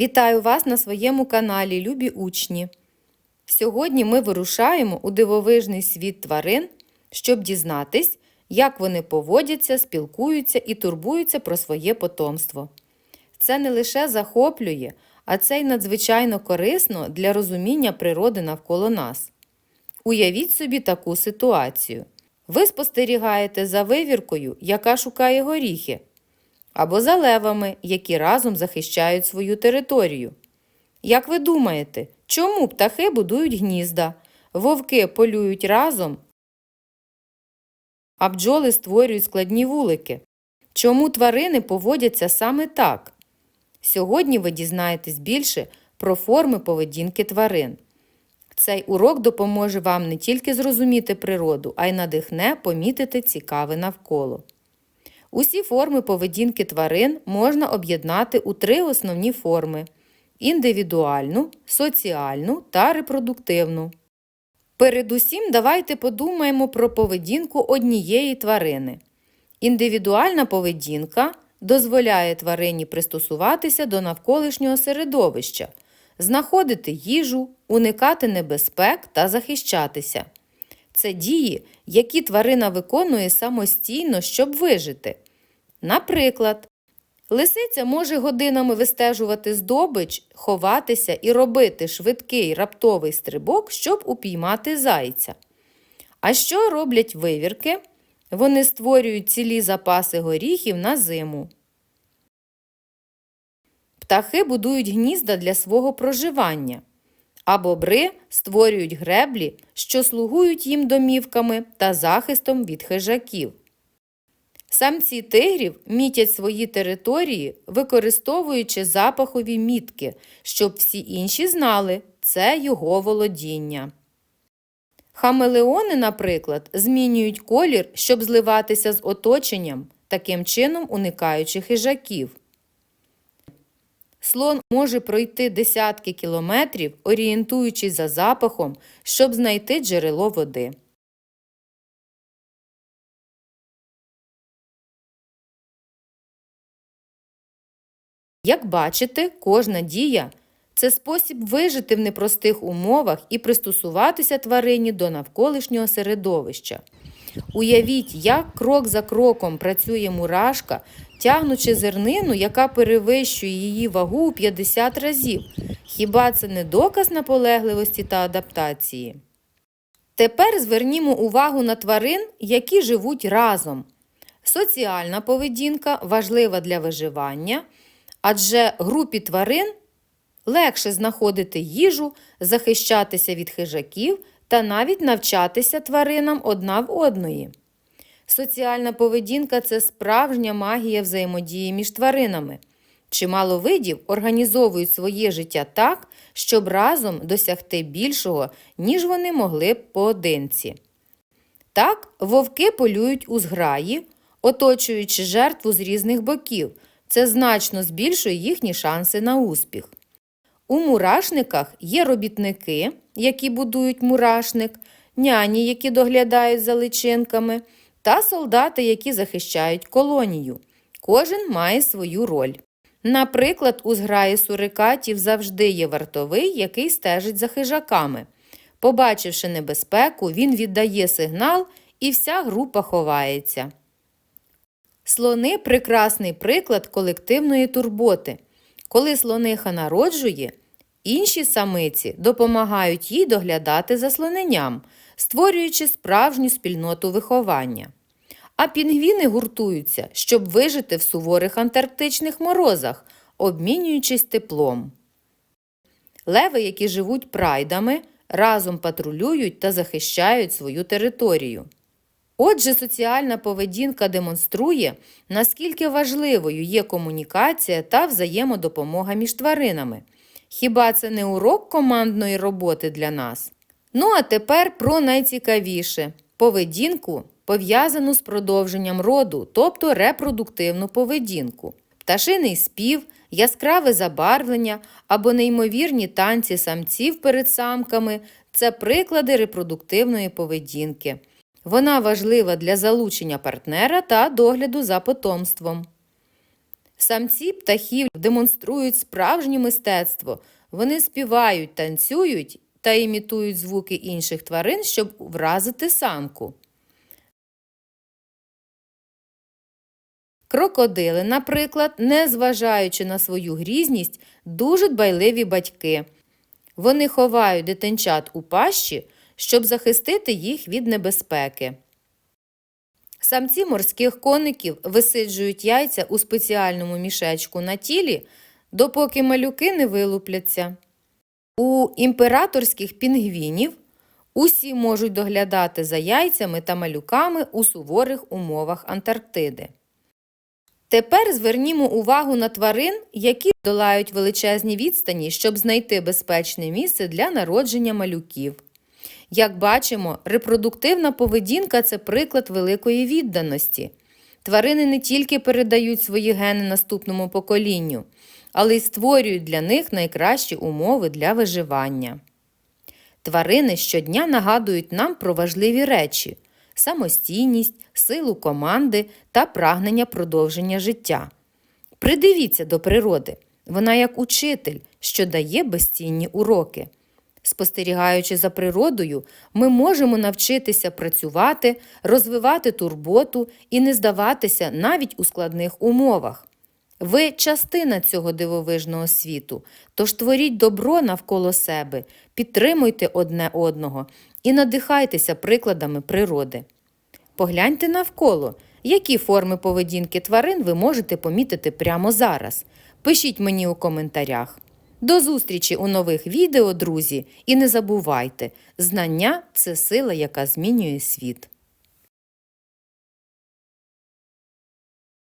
Вітаю вас на своєму каналі, любі учні! Сьогодні ми вирушаємо у дивовижний світ тварин, щоб дізнатись, як вони поводяться, спілкуються і турбуються про своє потомство. Це не лише захоплює, а це й надзвичайно корисно для розуміння природи навколо нас. Уявіть собі таку ситуацію. Ви спостерігаєте за вивіркою, яка шукає горіхи, або за левами, які разом захищають свою територію. Як ви думаєте, чому птахи будують гнізда, вовки полюють разом, а бджоли створюють складні вулики? Чому тварини поводяться саме так? Сьогодні ви дізнаєтесь більше про форми поведінки тварин. Цей урок допоможе вам не тільки зрозуміти природу, а й надихне помітити цікаве навколо. Усі форми поведінки тварин можна об'єднати у три основні форми індивідуальну, соціальну та репродуктивну. Передусім, давайте подумаємо про поведінку однієї тварини. Індивідуальна поведінка дозволяє тварині пристосуватися до навколишнього середовища, знаходити їжу, уникати небезпек та захищатися. Це дії, які тварина виконує самостійно, щоб вижити. Наприклад, лисиця може годинами вистежувати здобич, ховатися і робити швидкий раптовий стрибок, щоб упіймати зайця. А що роблять вивірки? Вони створюють цілі запаси горіхів на зиму. Птахи будують гнізда для свого проживання, а бобри створюють греблі, що слугують їм домівками та захистом від хижаків. Самці тигрів мітять свої території, використовуючи запахові мітки, щоб всі інші знали це його володіння. Хамелеони, наприклад, змінюють колір, щоб зливатися з оточенням, таким чином уникаючи хижаків. Слон може пройти десятки кілометрів, орієнтуючись за запахом, щоб знайти джерело води. Як бачите, кожна дія це спосіб вижити в непростих умовах і пристосуватися тварині до навколишнього середовища. Уявіть, як крок за кроком працює мурашка, тягнучи зернину, яка перевищує її вагу у 50 разів. Хіба це не доказ наполегливості та адаптації? Тепер звернімо увагу на тварин, які живуть разом. Соціальна поведінка важлива для виживання, адже групі тварин легше знаходити їжу, захищатися від хижаків та навіть навчатися тваринам одна в одної. Соціальна поведінка це справжня магія взаємодії між тваринами. Чимало видів організовують своє життя так, щоб разом досягти більшого, ніж вони могли б поодинці. Так, вовки полюють у зграї, оточуючи жертву з різних боків. Це значно збільшує їхні шанси на успіх. У мурашниках є робітники, які будують мурашник, няні, які доглядають за личинками, та солдати, які захищають колонію. Кожен має свою роль. Наприклад, у зграї сурикатів завжди є вартовий, який стежить за хижаками. Побачивши небезпеку, він віддає сигнал і вся група ховається. Слони прекрасний приклад колективної турботи. Коли слониха народжує, інші самиці допомагають їй доглядати за слоненням, створюючи справжню спільноту виховання. А пінгвіни гуртуються, щоб вижити в суворих антарктичних морозах, обмінюючись теплом. Леви, які живуть прайдами, разом патрулюють та захищають свою територію. Отже, соціальна поведінка демонструє, наскільки важливою є комунікація та взаємодопомога між тваринами. Хіба це не урок командної роботи для нас? Ну а тепер про найцікавіше поведінку, пов'язану з продовженням роду, тобто репродуктивну поведінку, пташиний спів, яскраве забарвлення або неймовірні танці самців перед самками це приклади репродуктивної поведінки. Вона важлива для залучення партнера та догляду за потомством. Самці птахів демонструють справжнє мистецтво. Вони співають, танцюють та імітують звуки інших тварин, щоб вразити самку. Крокодили, наприклад, незважаючи на свою грізність, дуже дбайливі батьки. Вони ховають дитинчат у пащі, щоб захистити їх від небезпеки. Самці морських коників висиджують яйця у спеціальному мішечку на тілі, допоки малюки не вилупляться. У імператорських пінгвінів усі можуть доглядати за яйцями та малюками у суворих умовах Антарктиди. Тепер звернімо увагу на тварин, які долають величезні відстані, щоб знайти безпечне місце для народження малюків. Як бачимо, репродуктивна поведінка це приклад великої відданості. Тварини не тільки передають свої гени наступному поколінню, але й створюють для них найкращі умови для виживання. Тварини щодня нагадують нам про важливі речі самостійність, силу команди та прагнення продовження життя. Придивіться до природи. Вона як учитель, що дає безцінні уроки. Спостерігаючи за природою, ми можемо навчитися працювати, розвивати турботу і не здаватися навіть у складних умовах. Ви частина цього дивовижного світу, тож творіть добро навколо себе, підтримуйте одне одного і надихайтеся прикладами природи. Погляньте навколо, які форми поведінки тварин ви можете помітити прямо зараз. Пишіть мені у коментарях. До зустрічі у нових відео, друзі, і не забувайте, знання це сила, яка змінює світ.